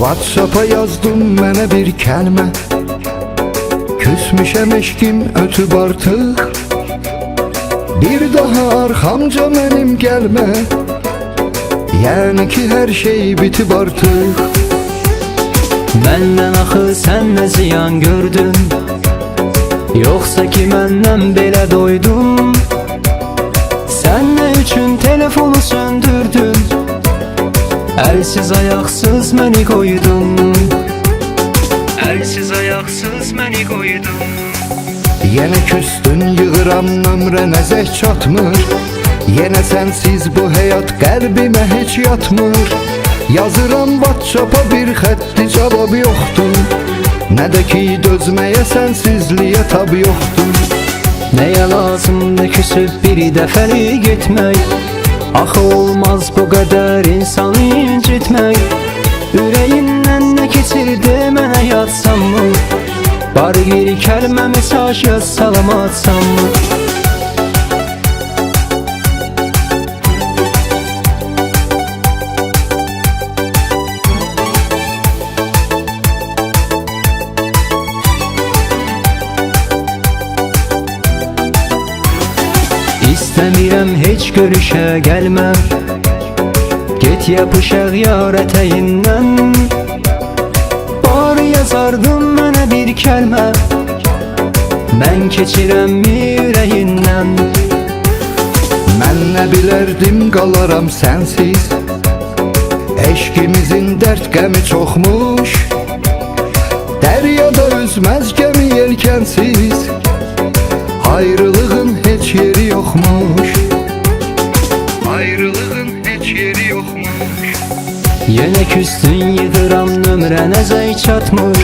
Whatsapp'a yazdım mənə bir kəlmə Küsmüşəm eşkim ötüb artıq Bir daha arxamca mənim gəlmə Yəni ki hər şey bitib artıq Məndən axı sən nə ziyan gördün? Yoxsa ki məndən belə doydun? Sən nə üçün telefonu söndürdün Əlsiz ayaqsız məni qoydun Əlsiz ayaqsız məni qoydun Yenə küstün yığıram nömrə nəzək çatmır. Yenə sənsiz bu həyat qəlbimə heç yatmır. Yazıram Whatsapp'a bir xətti cavab yoxdur. Nə də ki dözməyə sənsizliyə tab yoxdur. Nəyə lazımdır küsüb bir dəfəlik getmək Axı olmaz bu qədər insanı incitmək Ürəyindən nə keçirdi mənə yazsanmı Bari bir kəlmə mesaj yaz salamatsanmı İstəmirəm heç görüşə gəlmə Get yapışaq yar ətəyindən Bari yazardın mənə bir kəlmə Mən keçirəm ürəyindən Mən nə bilərdim qalaram sənsiz Eşkimizin dərd qəmi çoxmuş Dəryada üzməz gəmi yelkənsiz Ayrılığın heç yeri yoxmuş Ayrılığın heç yeri yoxmuş Yenə küstün yığıram nömrə nəzək çatmır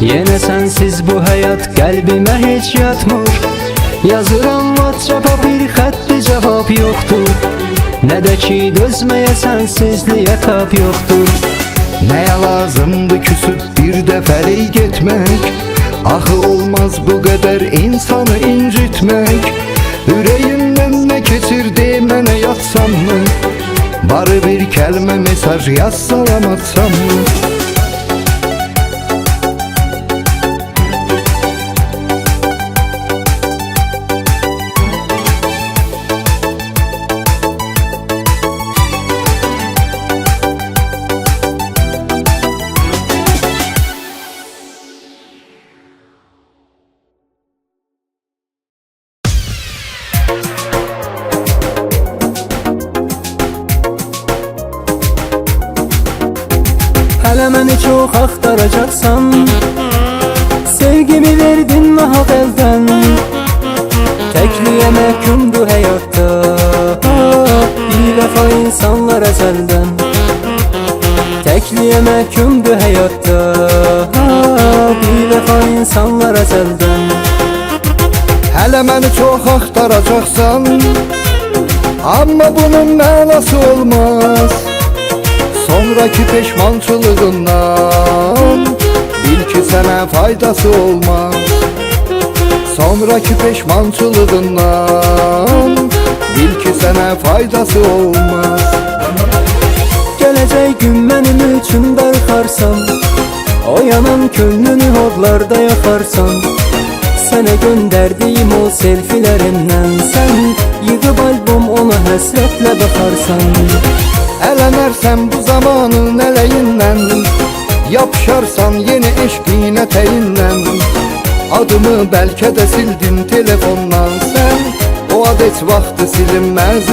Yenə sənsiz bu həyat qəlbimə heç yatmır Yazıram Whatsapp'a bir xətti cavab yoxdur Nə də ki dözməyə sənsizliyə tab yoxdur Nəyə lazımdı küsüb bir dəfəlik getmək Axı olmaz bu qədər insanı incitmək Ürəyimdən nə keçirdi mənə yazsanmı Barı bir kəlmə mesaj yazsalam atsanmı Təkliyə məhkumdur həyatda Bir vəfa insanlar əzəldən Təkliyə məhkumdur həyatda Bir vəfa insanlar əzəldən Hələ məni çox axtaracaqsan Amma bunun mənası olmaz. Sonraki peşmançılığından Bil ki sənə faydası olmaz Sonraki peşmançılığından Bil ki sənə faydası olmaz. Gələcək gün mənim üçün darxarsan O yanan könlünü hodlarda yaxarsan Sənə göndərdiyim o selfilərindən Sən yığıb albom ona həsrətlə baxarsan Ələnərsən bu zamanın ələyindən Yapışarsan yeni eşqin ətəyindən Adımı bəlkə də sildin telefondan sən O ad heç vaxtı silinməz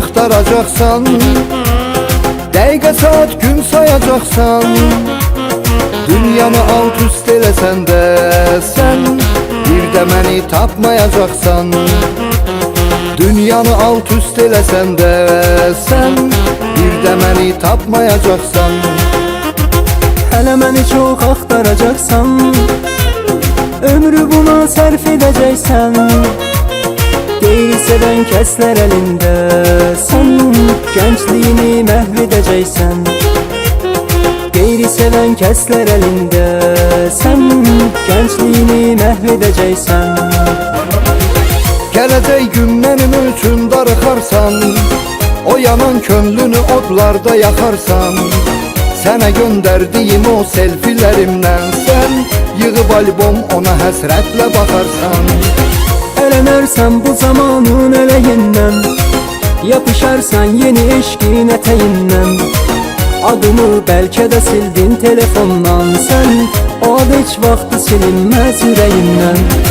axtaracaqsan Dəqiqə saat gün sayacaqsan Dünyanı alt üst eləsən də sən Bir də məni tapmayacaqsan Dünyanı alt üst eləsən də sən Bir də məni tapmayacaqsan. Hələ məni çox axtaracaqsan Ömrü buna sərf edəcəksən Kəslər əlində Sən gəncliyini məhv edəcəksən Qeyri sevən kəslər əlində Sən gəncliyini məhv edəcəksən Gələcək gün mənim üçün darıxarsan O yanan könlünü odlarda yaxarsan Sənə göndərdiyim o selfilərimdən Sən yığıb albom ona həsrətlə baxarsan Ələnərsən bu zamanın ələyindən Yapışarsan yeni eşqin ətəyindən Adımı bəlkə də sildin telefondan Sən o ad heç vaxtı silinməz ürəyimdən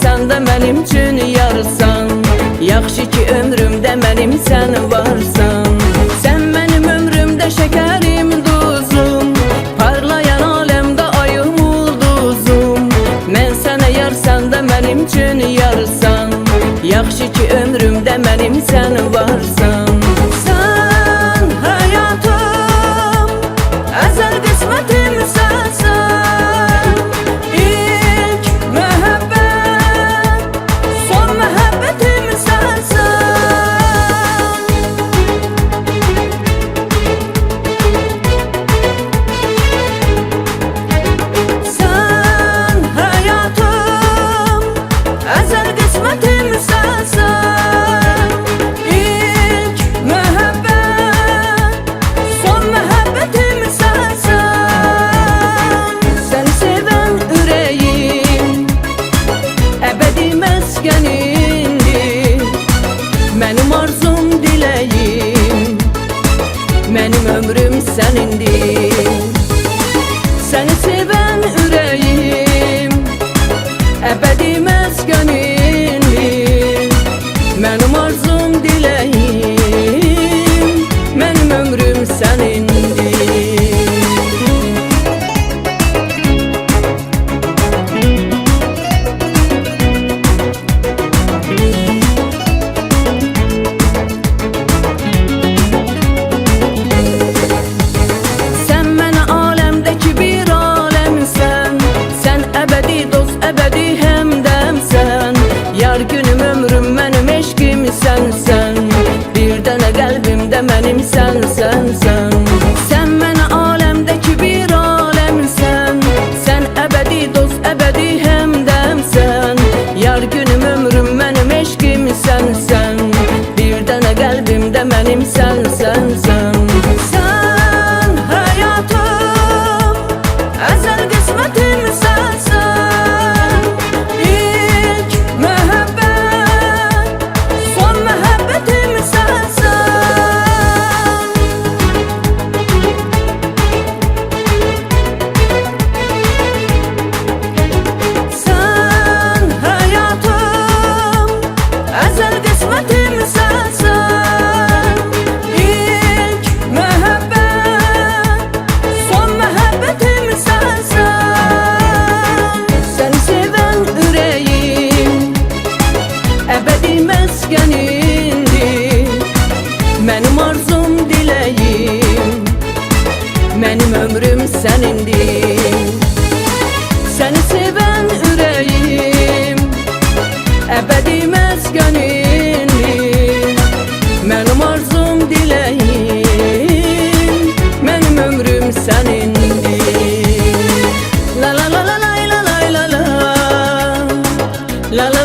sən də mənim üçün qəlbimdə mənim senin meskenindir Benim arzum dileyim Benim ömrüm senindir. Seni seven ürəyim Ebedi meskenindir Benim arzum dileyim Benim ömrüm senindir. La la la la la la. La la